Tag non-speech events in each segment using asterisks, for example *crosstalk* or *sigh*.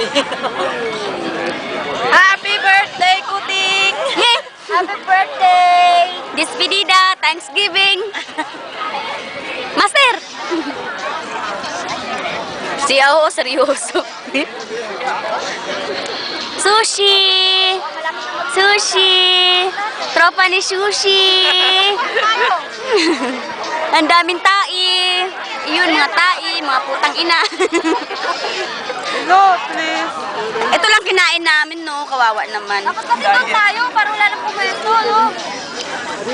*laughs* Happy birthday, Kuting! Happy birthday! Despedida, Thanksgiving. Master! Siya ho, seryoso. Sushi! Sushi! Tropa ni Sushi! Ang daming tai. Yun, mga tai, mga putang ina. *laughs* Go, please! Ito lang kinain namin, no? Kawawa naman. Dapat kasi doon tayo para wala nang pumwesto, no?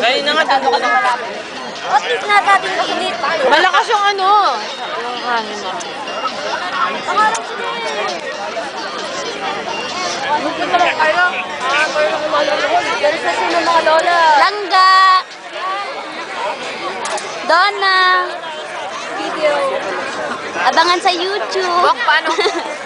Kaya na nga, doon ka na At least nga natin kasunit. Malakas yung ano. Yung hangin na. Pangarap sila eh. Na. Langga! Donna! Video. Abangan sa YouTube. Bak, paano? *laughs*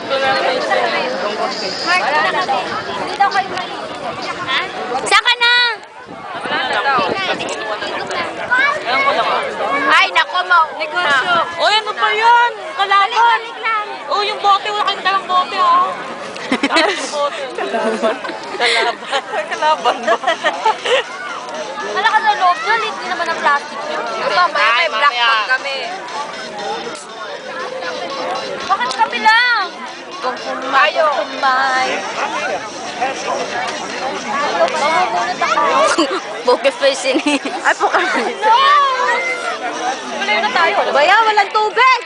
Tatlo na yung Hindi daw kayo mali. Saan ka na? Alam ko lang. Ay, nako, mau. Negosyo. O, ano ba yan? Kalaban. O, yung bote. Wala kayong dalang bote bote. Kalaban. Kalaban. Kalaban ba? Wala ka sa loob doon, hindi naman ang plastic yun. Ito, may, may black mamaya. bag kami. Bakit kami lang? Tayo. Kumbay. *laughs* Mamumulot ako. Poker face yun eh. Ay, po kami. No! Wala na tayo. Ba yan? Walang tubig!